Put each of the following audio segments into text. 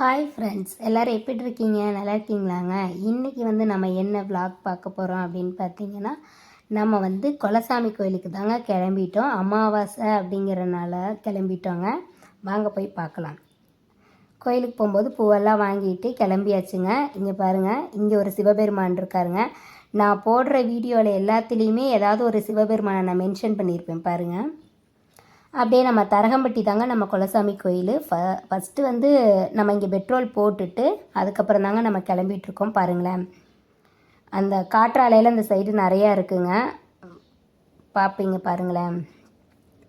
Hi friends எல்லோரும் எப்படி இருக்கீங்க நல்லா இருக்கீங்களாங்க இன்றைக்கி வந்து நம்ம என்ன விளாக் பார்க்க போகிறோம் அப்படின்னு பார்த்தீங்கன்னா நம்ம வந்து கொலசாமி கோயிலுக்கு தாங்க கிளம்பிட்டோம். அமாவாசை அப்படிங்கிறனால கிளம்பிட்டோங்க. வாங்க போய் பார்க்கலாம். கோயிலுக்கு போகும்போது பூவெல்லாம் வாங்கிட்டு கிளம்பியாச்சுங்க. இங்கே பாருங்கள் இங்கே ஒரு சிவபெருமான் இருக்காருங்க. நான் போடுற வீடியோவில் எல்லாத்துலேயுமே ஏதாவது ஒரு சிவபெருமானை நான் மென்ஷன் பண்ணியிருப்பேன் பாருங்கள் அப்படியே நம்ம தரகம்பட்டி தாங்க நம்ம குலசாமி கோயில். ஃப ஃபஸ்ட்டு வந்து நம்ம இங்கே பெட்ரோல் போட்டுட்டு அதுக்கப்புறம் தாங்க நம்ம கிளம்பிகிட்ருக்கோம் பாருங்களேன். அந்த காற்றாலையில் அந்த சைடு நிறையா இருக்குங்க. பார்ப்பீங்க பாருங்களேன்.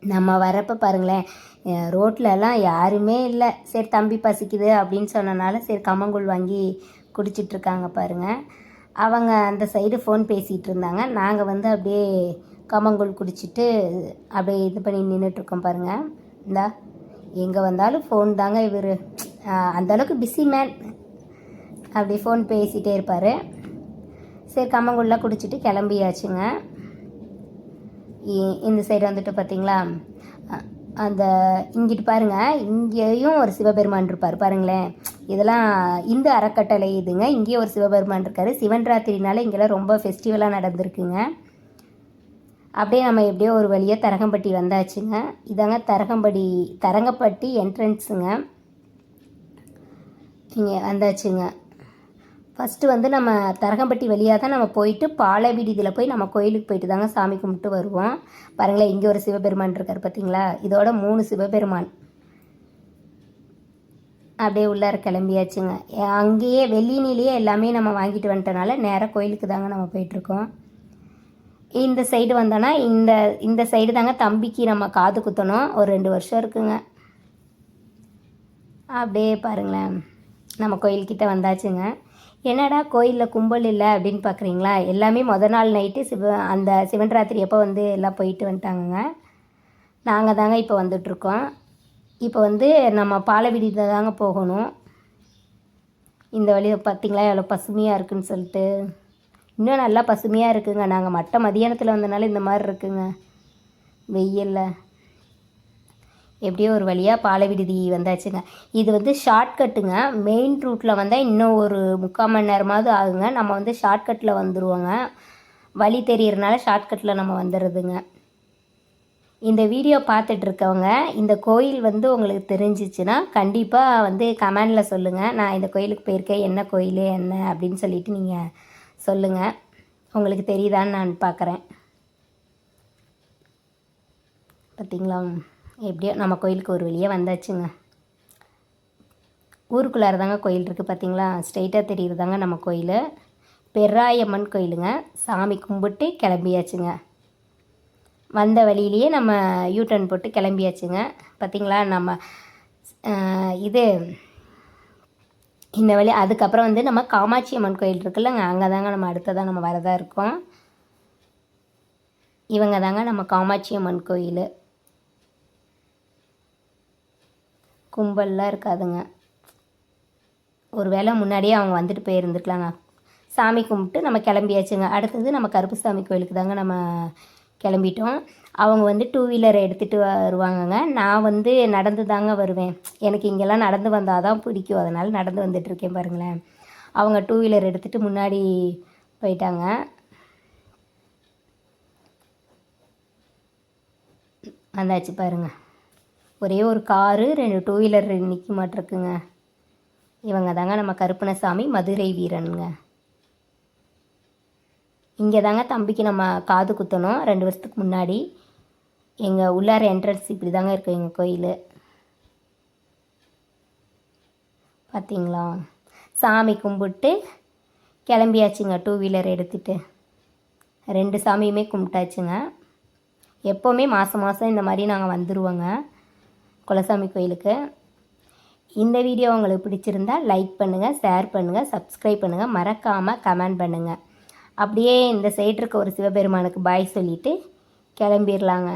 நம்ம வரப்போ பாருங்களேன் ரோட்லலாம் யாருமே இல்லை. சரி தம்பி பசிக்குது அப்படின்னு சொன்னனால சரி கம்மங்கூழ் வாங்கி குடிச்சிட்ருக்காங்க பாருங்கள் அவங்க அந்த சைடு ஃபோன் பேசிகிட்டு இருந்தாங்க நாங்கள் வந்து அப்படியே கம்மங்கூழ் குடிச்சிட்டு அப்படியே இது பண்ணி நின்றுட்டுருக்கோம் பாருங்கள் இந்தா எங்கே வந்தாலும் ஃபோன் தாங்க இவர். அந்தளவுக்கு பிஸி மேன் அப்படி ஃபோன் பேசிகிட்டே இருப்பார். சரி கம்மங்கூழ்லாம் குடிச்சிட்டு கிளம்பியாச்சுங்க. இ- இந்த சைடு வந்துட்டு பார்த்தீங்களா அந்த இங்கிட்டு பாருங்க. இங்கேயும் ஒரு சிவபெருமான் இருப்பார் பாருங்களேன். இதெல்லாம் இந்து அறக்கட்டளை இதுங்க. இங்கேயும் ஒரு சிவபெருமான் இருக்கார். சிவன் ராத்திரினால இங்கெல்லாம் ரொம்ப ஃபெஸ்டிவலாக நடந்திருக்குங்க. அப்படியே நம்ம எப்படியோ ஒரு வழியாக தரகம்பட்டி வந்தாச்சுங்க. இதாங்க தரகம்படி தரங்கப்பட்டி என்ட்ரன்ஸுங்க இங்கே வந்தாச்சுங்க. ஃபஸ்ட்டு வந்து நம்ம தரகம்பட்டி வழியாக தான் நம்ம போயிட்டு பாலவிடுதியில் போய் நம்ம கோயிலுக்கு போயிட்டு தாங்க சாமி கும்பிட்டு வருவோம். பாருங்களேன் இங்கே ஒரு சிவபெருமான் இருக்கார் பார்த்தீங்களா இதோட மூணு சிவபெருமான். அப்படியே உள்ளார கிளம்பியாச்சுங்க. அங்கேயே வெள்ளினிலேயே எல்லாமே நம்ம வாங்கிட்டு வந்துட்டனால நேராக கோயிலுக்கு தாங்க நம்ம போயிட்டுருக்கோம் இந்த சைடு வந்தோன்னா இந்த இந்த சைடு தாங்க தம்பிக்கு நம்ம காது குத்தணும். ஒரு ரெண்டு வருஷம் இருக்குங்க. அப்படியே பாருங்களேன். நம்ம கோயில்கிட்ட வந்தாச்சுங்க. என்னடா கோயிலில் கும்பல் இல்லை அப்படின்னு பார்க்குறீங்களா எல்லாமே முத நாள் நைட்டு சிவ அந்த சிவன் ராத்திரி எப்போ வந்து எல்லாம் போயிட்டு வந்துட்டாங்கங்க. நாங்கள் தாங்க இப்போ வந்துட்ருக்கோம் இப்போ வந்து நம்ம பாலவிடியில் தாங்க போகணும். இந்த வழியை பார்த்தீங்களா எவ்வளோ பசுமையாக இருக்குன்னு சொல்லிட்டு. இன்னும் நல்லா பசுமையாக இருக்குங்க. நாங்கள் மட்ட மதியானத்தில் வந்தனால இந்த மாதிரி இருக்குங்க. வெயிலில். எப்படியோ ஒரு வழியாக பாலை விடுதி வந்தாச்சுங்க. இது வந்து ஷார்ட்கட்டுங்க மெயின் ரூட்டில் வந்தால் இன்னும் ஒரு முக்கால் மணி நேரமாவது ஆகுங்க. நம்ம வந்து ஷார்ட்கட்டில் வந்துடுவோங்க வழி தெரியறனால ஷார்ட்கட்டில் நம்ம வந்துடுறதுங்க இந்த வீடியோ பார்த்துட்ருக்கவங்க இந்த கோயில் வந்து உங்களுக்கு தெரிஞ்சிச்சுன்னா கண்டிப்பாக வந்து கமெண்டில் சொல்லுங்கள் நான் இந்த கோயிலுக்கு போயிருக்கேன். என்ன கோயில் என்ன அப்படின்னு சொல்லிட்டு நீங்கள் சொல்லுங்கள் உங்களுக்கு தெரியுதான்னு நான் பார்க்குறேன். பார்த்தீங்களா? எப்படியோ நம்ம கோயிலுக்கு ஒரு வழியாக வந்தாச்சுங்க. ஊருக்குள்ளார தாங்க கோயில் இருக்குது பார்த்தீங்களா? ஸ்ட்ரெயிட்டாக தெரியுது தாங்க நம்ம கோயில். பெராயம்மன் கோயிலுங்க. சாமி கும்பிட்டு கிளம்பியாச்சுங்க. வந்த வழியிலேயே நம்ம யூ டர்ன் போட்டு கிளம்பியாச்சுங்க. பார்த்தீங்களா? நம்ம இது இந்த வழி அதுக்கப்புறம் வந்து நம்ம காமாட்சி அம்மன் கோயில் இருக்குல்லங்க. அங்கே தாங்க நம்ம அடுத்ததாக நம்ம வரதா இருக்கோம். இவங்க தாங்க நம்ம காமாட்சி அம்மன் கோயில். கும்பல்லாம் இருக்காதுங்க. ஒரு வேளை முன்னாடியே அவங்க வந்துட்டு போயிருந்துருக்கலாங்க. சாமி கும்பிட்டு நம்ம கிளம்பியாச்சுங்க. அடுத்தது நம்ம கருப்புசாமி கோயிலுக்கு தாங்க நம்ம கிளம்பிட்டோம். அவங்க வந்து டூ வீலர் எடுத்துகிட்டு வருவாங்கங்க. நான் வந்து நடந்து தாங்க வருவேன். எனக்கு இங்கெல்லாம் நடந்து வந்தால் தான் பிடிக்கும். அதனால் நடந்து வந்துட்டுருக்கேன் பாருங்களேன். அவங்க டூ வீலர் எடுத்துகிட்டு முன்னாடி போயிட்டாங்க. வந்தாச்சு பாருங்க. ஒரே ஒரு காரு ரெண்டு டூ வீலர் நிற்க மாட்டிருக்குங்க. இவங்க தாங்க நம்ம கருப்பணசாமி மதுரை வீரனுங்க. இங்கே தாங்க தம்பிக்கு நம்ம காது குத்தணும். ரெண்டு வருஷத்துக்கு முன்னாடி எங்கள் உள்ளார என்ட்ரன்ஸ் இப்படி தாங்க இருக்கும் எங்கள் கோயில். பார்த்தீங்களா சாமி கும்பிட்டு கிளம்பியாச்சுங்க டூ வீலர் எடுத்துகிட்டு ரெண்டு சாமியுமே கும்பிட்டாச்சுங்க. எப்போவுமே மாதம் மாதம் இந்த மாதிரி நாங்கள் வந்துடுவோங்க குலசாமி கோயிலுக்கு. இந்த வீடியோ உங்களுக்கு பிடிச்சிருந்தா லைக் பண்ணுங்கள் ஷேர் பண்ணுங்கள் சப்ஸ்கிரைப் பண்ணுங்கள் மறக்காமல் கமெண்ட் பண்ணுங்கள் அப்படியே இந்த சைடு இருக்க ஒரு சிவபெருமானுக்கு பாய் சொல்லிவிட்டு கிளம்பிடலாங்க